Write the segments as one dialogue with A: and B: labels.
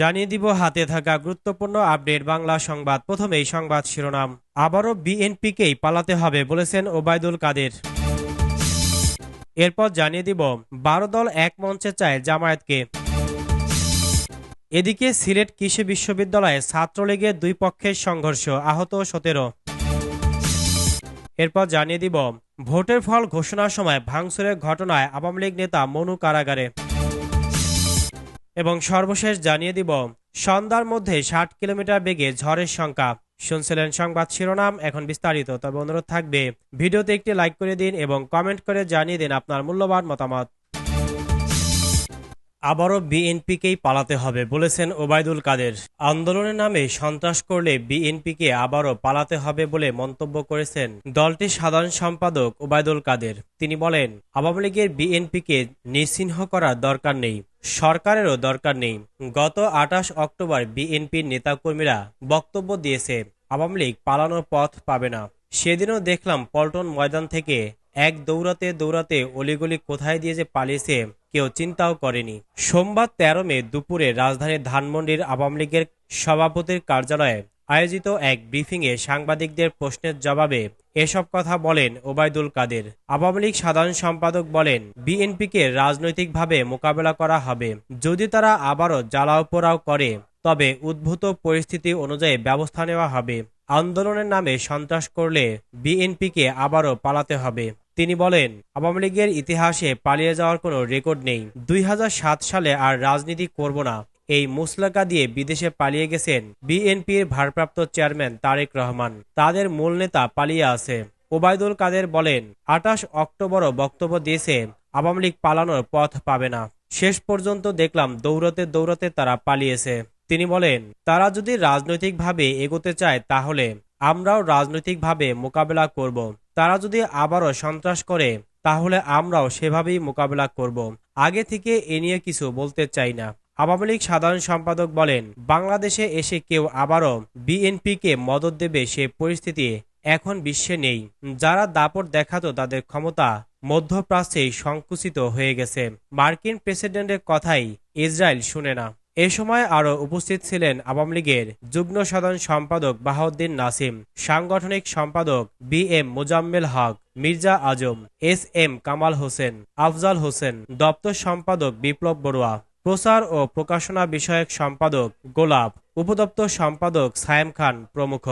A: জানিয়ে দিব, হাতে থাকা গুরুত্বপূর্ণ আপডেট বাংলা সংবাদ। প্রথমেই সংবাদ শিরোনাম। আবারও বিএনপিকেই পালাতে হবে বলেছেন ওবায়দুল কাদের। এরপর জানিয়ে দিব, বারো দল এক মঞ্চে চায় জামায়াতকে। এদিকে সিলেট কৃষি বিশ্ববিদ্যালয়ে ছাত্রলীগের দুই পক্ষের সংঘর্ষ, আহত সতেরো। এরপর জানিয়ে দিব, ভোটের ফল ঘোষণার সময় ভাঙচুরের ঘটনায় আওয়ামী লীগ নেতা মনু কারাগারে। এবং সর্বশেষ জানিয়ে দিব, সন্ধ্যার মধ্যে ষাট কিলোমিটার বেগে ঝড়ের সংখ্যা। শুনছিলেন সংবাদ শিরোনাম, এখন বিস্তারিত। তবে অনুরোধ থাকবে, ভিডিওতে একটি লাইক করে দিন এবং কমেন্ট করে জানিয়ে দিন আপনার মূল্যবান মতামত। আবারও বিএনপিকেই পালাতে হবে, বলেছেন ওবায়দুল কাদের। আন্দোলনের নামে সন্ত্রাস করলে বিএনপিকে আবারও পালাতে হবে বলে মন্তব্য করেছেন দলটির সাধারণ সম্পাদক ওবায়দুল কাদের। তিনি বলেন, আওয়ামী লীগের বিএনপিকে নিশ্চিহ্ন করার দরকার নেই, সরকারেরও দরকার নেই। গত আঠাশ অক্টোবর বিএনপির নেতাকর্মীরা বক্তব্য দিয়েছে, আওয়ামী লীগ পালানোর পথ পাবে না। সেদিনও দেখলাম পল্টন ময়দান থেকে এক দৌড়াতে দৌড়াতে অলিগলি কোথায় দিয়ে যে পালিয়েছে কেউ চিন্তাও করেনি। সোমবার তেরো মে দুপুরে রাজধানীর ধানমন্ডির আওয়ামী লীগের সভাপতির কার্যালয়ে আয়োজিত এক ব্রিফিংয়ে সাংবাদিকদের প্রশ্নের জবাবে এসব কথা বলেন ওবায়দুল কাদের। আওয়ামী লীগ সাধারণ সম্পাদক বলেন, বিএনপিকে রাজনৈতিকভাবে মোকাবেলা করা হবে। যদি তারা আবারও জ্বালাও পোড়াও করে, তবে উদ্ভূত পরিস্থিতি অনুযায়ী ব্যবস্থা নেওয়া হবে। আন্দোলনের নামে সন্ত্রাস করলে বিএনপিকে আবারও পালাতে হবে। তিনি বলেন, আওয়ামী লীগের ইতিহাসে পালিয়ে যাওয়ার কোনো রেকর্ড নেই। দুই হাজার সাত সালে আর রাজনীতি করব না। এই মুসলাকা দিয়ে বিদেশে পালিয়ে গেছেন বিএনপির ভারপ্রাপ্ত চেয়ারম্যান তারেক রহমান। তাদের মূল নেতা পালিয়ে আছে। ওবায়দুল কাদের বলেন, আঠাশ অক্টোবরও বক্তব্য দিয়েছে, আওয়ামী লীগ পালানোর পথ পাবে না। শেষ পর্যন্ত দেখলাম দৌড়তে দৌড়তে তারা পালিয়েছে। তিনি বলেন, তারা যদি রাজনৈতিকভাবে এগোতে চায় তাহলে আমরাও রাজনৈতিকভাবে মোকাবেলা করব। তারা যদি আবারও সন্ত্রাস করে, তাহলে আমরাও সেভাবেই মোকাবেলা করব। আগে থেকে এ নিয়ে কিছু বলতে চাই না। আওয়ামী লীগ সাধারণ সম্পাদক বলেন, বাংলাদেশে এসে কেউ আবারও বিএনপিকে মদত দেবে সে পরিস্থিতি এখন বিশ্বে নেই। যারা দাপট দেখাতো তাদের ক্ষমতা মধ্যপ্রাচ্যেই সংকুচিত হয়ে গেছে। মার্কিন প্রেসিডেন্টের কথাই ইসরায়েল শুনে না। এ সময় আরও উপস্থিত ছিলেন আওয়ামী লীগের যুগ্ম সাধারণ সম্পাদক বাহাউদ্দিন নাসিম, সাংগঠনিক সম্পাদক B M Mozammel Haque, Mirza Azam, S M Kamal Hossain, Afzal Hossain, দপ্তর সম্পাদক বিপ্লব বড়ুয়া, প্রচার ও প্রকাশনা বিষয়ক সম্পাদক গোলাপ, উপদপ্তর সম্পাদক সায়েম খান প্রমুখ।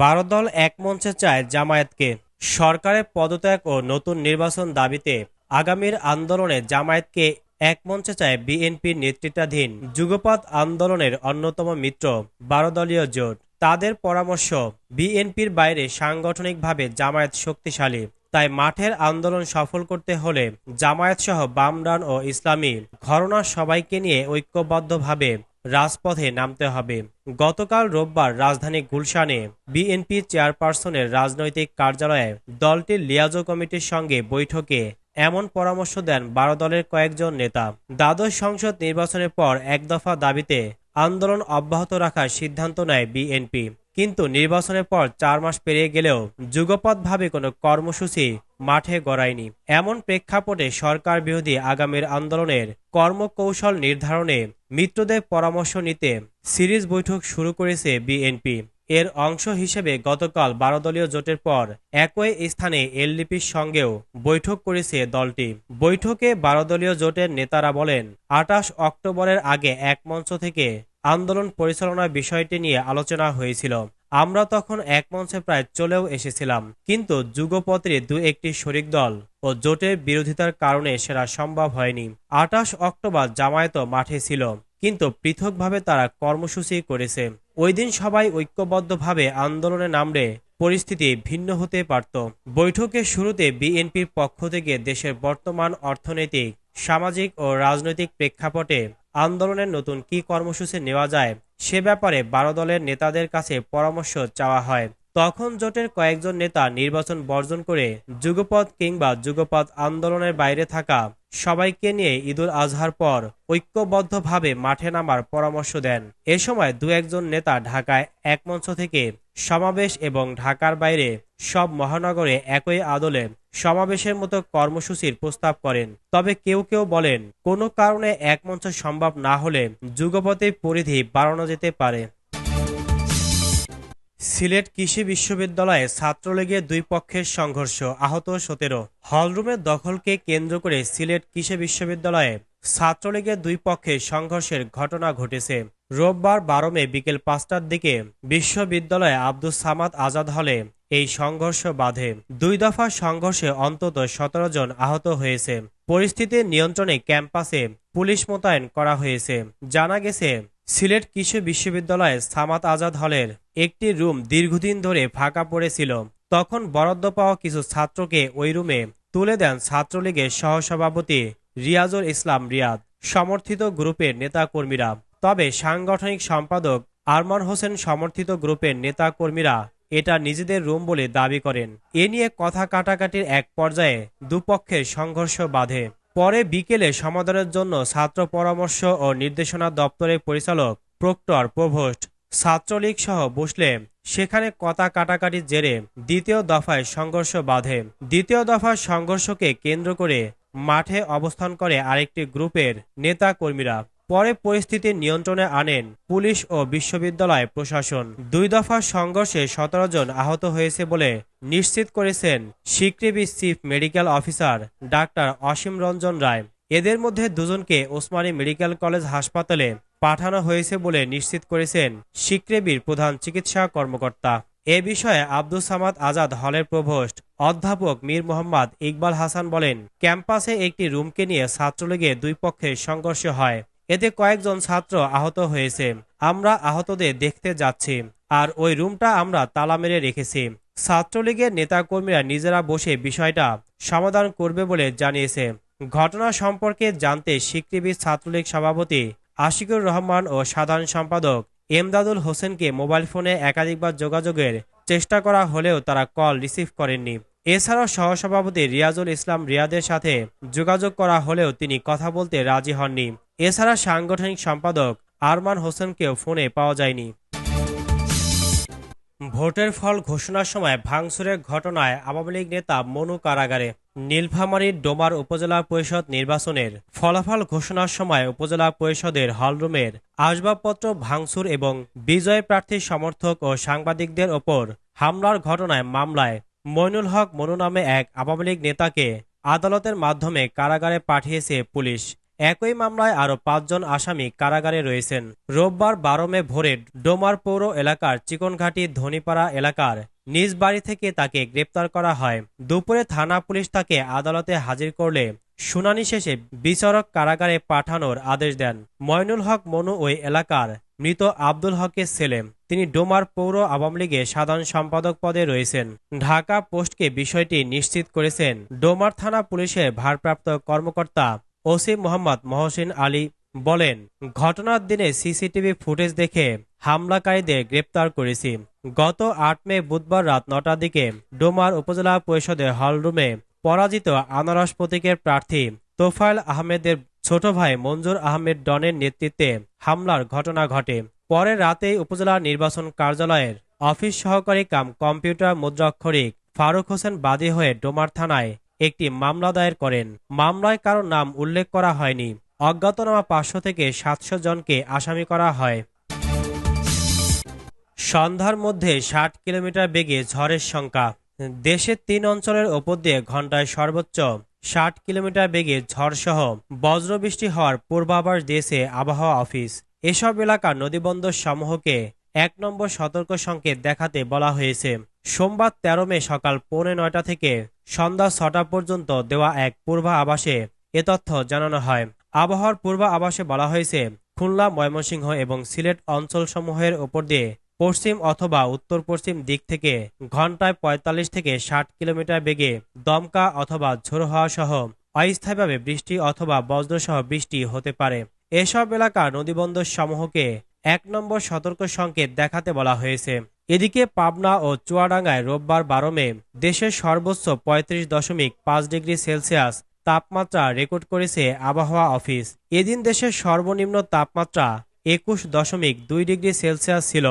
A: বারো দল এক মঞ্চে চায় জামায়াতকে। সরকারের পদত্যাগ ও নতুন নির্বাচন দাবিতে আগামীর আন্দোলনে জামায়াতকে এক মঞ্চে চায় বিএনপির নেতৃত্বাধীন যুগপৎ আন্দোলনের অন্যতম মিত্র বারো দলীয় জোট। তাদের পরামর্শ, বিএনপির বাইরে সাংগঠনিকভাবে জামায়াত শক্তিশালী, তাই মাঠের আন্দোলন সফল করতে হলে জামায়াত সহ বামরান ও ইসলামী ঘরনা সবাইকে নিয়ে ঐক্যবদ্ধভাবে রাজপথে নামতে হবে। গতকাল রোববার রাজধানী গুলশানে বিএনপি চেয়ারপারসনের রাজনৈতিক কার্যালয়ে দলটির লিয়াজো কমিটির সঙ্গে বৈঠকে এমন পরামর্শ দেন বারো দলের কয়েকজন নেতা। দ্বাদশ সংসদ নির্বাচনের পর এক দফা দাবিতে আন্দোলন অব্যাহত রাখার সিদ্ধান্ত নেয় বিএনপি। কিন্তু নির্বাচনের পর চার মাস পেরিয়ে গেলেও যুগপৎভাবে কোনো কর্মসূচি মাঠে গড়ায়নি। এমন প্রেক্ষাপটে সরকার বিরোধী আগামীর আন্দোলনের কর্মকৌশল নির্ধারণে মিত্রদের পরামর্শ নিতে সিরিজ বৈঠক শুরু করেছে বিএনপি। এর অংশ হিসেবে গতকাল বারো দলীয় জোটের পর একই স্থানে এলডিপির সঙ্গেও বৈঠক করেছে দলটি। বৈঠকে বারো দলীয় জোটের নেতারা বলেন আটাশ অক্টোবরের আগে এক মঞ্চ থেকে আন্দোলন পরিচালনার বিষয়টি নিয়ে আলোচনা হয়েছিল। আমরা তখন এক মঞ্চে প্রায় চলেও এসেছিলাম, কিন্তু যুগপত্রে দু একটি শরিক দল ও জোটের বিরোধিতার কারণে সেরা সম্ভব হয়নি। আটাশ অক্টোবর জামায়াত মাঠে ছিল, কিন্তু পৃথকভাবে তারা কর্মসূচি করেছে। ওই দিন সবাই ঐক্যবদ্ধভাবে আন্দোলনে নামলে পরিস্থিতি ভিন্ন হতে পারত। বৈঠকের শুরুতে বিএনপির পক্ষ থেকে দেশের বর্তমান অর্থনৈতিক, সামাজিক ও রাজনৈতিক প্রেক্ষাপটে আন্দোলনের নতুন কি কর্মসূচি নেওয়া যায় সে ব্যাপারে বারো দলের নেতাদের কাছে পরামর্শ চাওয়া হয়। তখন জোটের কয়েকজন নেতা নির্বাচন বর্জন করে যুগপথ কিংবা যুগপথ আন্দোলনের বাইরে থাকা সবাইকে নিয়ে ঈদুল আজহার পর ঐক্যবদ্ধভাবে মাঠে নামার পরামর্শ দেন। এ সময় দু একজন নেতা ঢাকায় এক মঞ্চ থেকে সমাবেশ এবং ঢাকার বাইরে সব মহানগরে একই আদলে সমাবেশের মতো কর্মসূচির প্রস্তাব করেন। তবে কেউ কেউ বলেন, কোনো কারণে এক মঞ্চ সম্ভব না হলে যুগপথের পরিধি বাড়ানো যেতে পারে। সিলেট কৃষি বিশ্ববিদ্যালয়ে ছাত্রলীগের দুই পক্ষের সংঘর্ষ আহত সতেরো। হলরুমের দখলকে কেন্দ্র করে সিলেট কৃষি বিশ্ববিদ্যালয়ে ছাত্রলীগের দুই পক্ষে সংঘর্ষের ঘটনা ঘটেছে। রোববার বারো মে বিকেল পাঁচটার দিকে বিশ্ববিদ্যালয়ে আব্দুস সামাদ আজাদ হলে এই সংঘর্ষ বাধে। দুই দফা সংঘর্ষে অন্তত সতেরো জন আহত হয়েছে। পরিস্থিতি নিয়ন্ত্রণে ক্যাম্পাসে পুলিশ মোতায়েন করা হয়েছে। জানা গেছে সিলেট কৃষি বিশ্ববিদ্যালয়ে সামাত আজাদ হলের একটি রুম দীর্ঘদিন ধরে ফাঁকা পড়েছিল। তখন বরাদ্দ পাওয়া কিছু ছাত্রকে ওই রুমে তুলে দেন ছাত্রলীগের সহসভাপতি রিয়াজুল ইসলাম রিয়াদ, সমর্থিত গ্রুপের নেতাকর্মীরা। তবে সাংগঠনিক সম্পাদক আরমান হোসেন সমর্থিত গ্রুপের নেতাকর্মীরা এটা নিজেদের রুম বলে দাবি করেন। এ নিয়ে কথা কাটাকাটির এক পর্যায়ে দুপক্ষের সংঘর্ষ বাধে। পরে বিকেলে সমাধানের জন্য ছাত্র পরামর্শ ও নির্দেশনা দপ্তরের পরিচালক প্রক্টর প্রভোস্ট ছাত্রলীগ সহ বসলে সেখানে কথা কাটাকাটির জেরে দ্বিতীয় দফায় সংঘর্ষ বাঁধে। দ্বিতীয় দফার সংঘর্ষকে কেন্দ্র করে মাঠে অবস্থান করে আরেকটি গ্রুপের নেতা কর্মীরা পরে পরিস্থিতি নিয়ন্ত্রণে আনেন পুলিশ ও বিশ্ববিদ্যালয় প্রশাসন। দুই দফা সংঘর্ষে সতেরো জন আহত হয়েছে বলে নিশ্চিত করেছেন সিকৃবি চিফ মেডিকেল অফিসার ডাক্তার অসীম রঞ্জন রায়। এদের মধ্যে দুজনকে ওসমানী মেডিকেল কলেজ হাসপাতালে পাঠানো হয়েছে বলে নিশ্চিত করেছেন সিকরেবির প্রধান চিকিৎসা কর্মকর্তা। এ বিষয়ে আব্দুল সামাদ আজাদ হলের প্রভোস্ট অধ্যাপক মীর মোহাম্মদ ইকবাল হাসান বলেন, ক্যাম্পাসে একটি রুমকে নিয়ে ছাত্রলীগের দুই পক্ষের সংঘর্ষ হয়। এতে কয়েকজন ছাত্র আহত হয়েছে। আমরা আহতদের দেখতে যাচ্ছি, আর ওই রুমটা আমরা তালা মেরে রেখেছি। ছাত্রলীগের নেতাকর্মীরা নিজেরা বসে বিষয়টা সমাধান করবে বলে জানিয়েছে। ঘটনা সম্পর্কে জানতে স্বীকৃতি ছাত্রলীগ সভাপতি আশিকুর রহমান ও সাধারণ সম্পাদক এমদাদুল হোসেনকে মোবাইল ফোনে একাধিকবার যোগাযোগের চেষ্টা করা হলেও তারা কল রিসিভ করেননি। এছাড়াও সহসভাপতি রিয়াজুল ইসলাম রিয়াদের সাথে যোগাযোগ করা হলেও তিনি কথা বলতে রাজি হননি। এছাড়া সাংগঠনিক সম্পাদক আরমান হোসেনকেও ফোনে পাওয়া যায়নি। ভোটের ফল ঘোষণার সময় ভাঙচুরের ঘটনায় আওয়ামী লীগ নেতা মনু কারাগারে। নীলফামারীর ডোমার উপজেলা পরিষদ নির্বাচনের ফলাফল ঘোষণার সময় উপজেলা পরিষদের হলরুমের আসবাবপত্র, ভাঙচুর এবং বিজয় প্রার্থীর সমর্থক ও সাংবাদিকদের ওপর হামলার ঘটনায় মামলায় মইনুল হক মনু নামে এক আওয়ামী লীগ নেতাকে আদালতের মাধ্যমে কারাগারে পাঠিয়েছে পুলিশ। একই মামলায় আরও পাঁচজন আসামি কারাগারে রয়েছেন। রোববার বারো মে ভোরে ডোমার পৌর এলাকার চিকনঘাটি ধনীপাড়া এলাকার নিজ বাড়ি থেকে তাকে গ্রেপ্তার করা হয়। দুপুরে থানা পুলিশ তাকে আদালতে হাজির করলে শুনানি শেষে বিচারক কারাগারে পাঠানোর আদেশ দেন। ময়নুল হক মনু ওই এলাকার মৃত আব্দুল হকের ছেলে। তিনি ডোমার পৌর আওয়ামী লীগে সাধারণ সম্পাদক পদে রয়েছেন। ঢাকা পোস্টকে বিষয়টি নিশ্চিত করেছেন ডোমার থানা পুলিশের ভারপ্রাপ্ত কর্মকর্তা ওসি মোহাম্মদ মহসিন আলী বলেন, ঘটনার দিনে সিসিটিভি ফুটেজ দেখে হামলাকারীদের গ্রেপ্তার করেছি। গত আট মে বুধবার রাত নটার দিকে ডোমার উপজেলা পরিষদের হলরুমে পরাজিত আনারস প্রতীকের প্রার্থী তোফায়েল আহমেদের ছোট ভাই মঞ্জুর আহমেদ ডনের নেতৃত্বে হামলার ঘটনা ঘটে। পরে রাতেই উপজেলা নির্বাচন কার্যালয়ের অফিস সহকারী কাম কম্পিউটার মুদ্রাক্ষরিক ফারুক হোসেন বাদী হয়ে ডোমার থানায় একটি মামলা দায়ের করেন। মামলায় কারও নাম উল্লেখ করা হয়নি। অজ্ঞাতনামা পাঁচশো থেকে সাতশো জনকে আসামি করা হয়। সন্ধ্যার মধ্যে ষাট কিলোমিটার বেগে ঝড়ের সংখ্যা। দেশের তিন অঞ্চলের ওপর দিয়ে ঘন্টায় সর্বোচ্চ ষাট কিলোমিটার বেগে ঝড়সহ বজ্রবৃষ্টি হওয়ার পূর্বাভাস দিয়েছে আবহাওয়া অফিস। এসব এলাকার নদীবন্দর সমূহকে এক নম্বর সতর্ক সংকেত দেখাতে বলা হয়েছে। সোমবার তেরো মে সকাল পৌনে নয়টা থেকে সন্ধ্যা ছটা পর্যন্ত দেওয়া এক পূর্বা আবাসে এ তথ্য জানানো হয়। আবহাওয়ার পূর্বা আবাসে বলা হয়েছে, খুলনা, ময়মনসিংহ এবং সিলেট অঞ্চলসমূহের ওপর দিয়ে পশ্চিম অথবা উত্তর পশ্চিম দিক থেকে ঘন্টায় ৪৫ থেকে ষাট কিলোমিটার বেগে দমকা অথবা ঝোড়ো হওয়া সহ অস্থায়ীভাবে বৃষ্টি অথবা বজ্রসহ বৃষ্টি হতে পারে। এসব এলাকা নদীবন্দর সমূহকে এক নম্বর সতর্ক সংকেত দেখাতে বলা হয়েছে। এদিকে পাবনা ও চুয়াডাঙ্গায় রোববার বারো মে দেশের সর্বোচ্চ পঁয়ত্রিশ দশমিক পাঁচ ডিগ্রি সেলসিয়াস তাপমাত্রা রেকর্ড করেছে আবহাওয়া অফিস। এদিন দেশের সর্বনিম্ন তাপমাত্রা একুশ দশমিক দুই ডিগ্রি সেলসিয়াস ছিল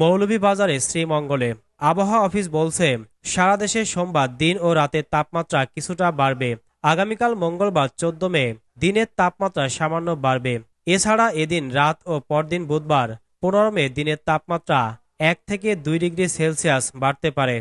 A: মৌলভীবাজারে শ্রীমঙ্গলে। আবহাওয়া অফিস বলছে, সারা দেশে সোমবার দিন ও রাতের তাপমাত্রা কিছুটা বাড়বে। আগামীকাল মঙ্গলবার চোদ্দ মে দিনের তাপমাত্রা সামান্য বাড়বে। এছাড়া এদিন রাত ও পরদিন বুধবার, পনেরো মে দিনের তাপমাত্রা এক থেকে দুই ডিগ্রি সেলসিয়াস বাড়তে পারে।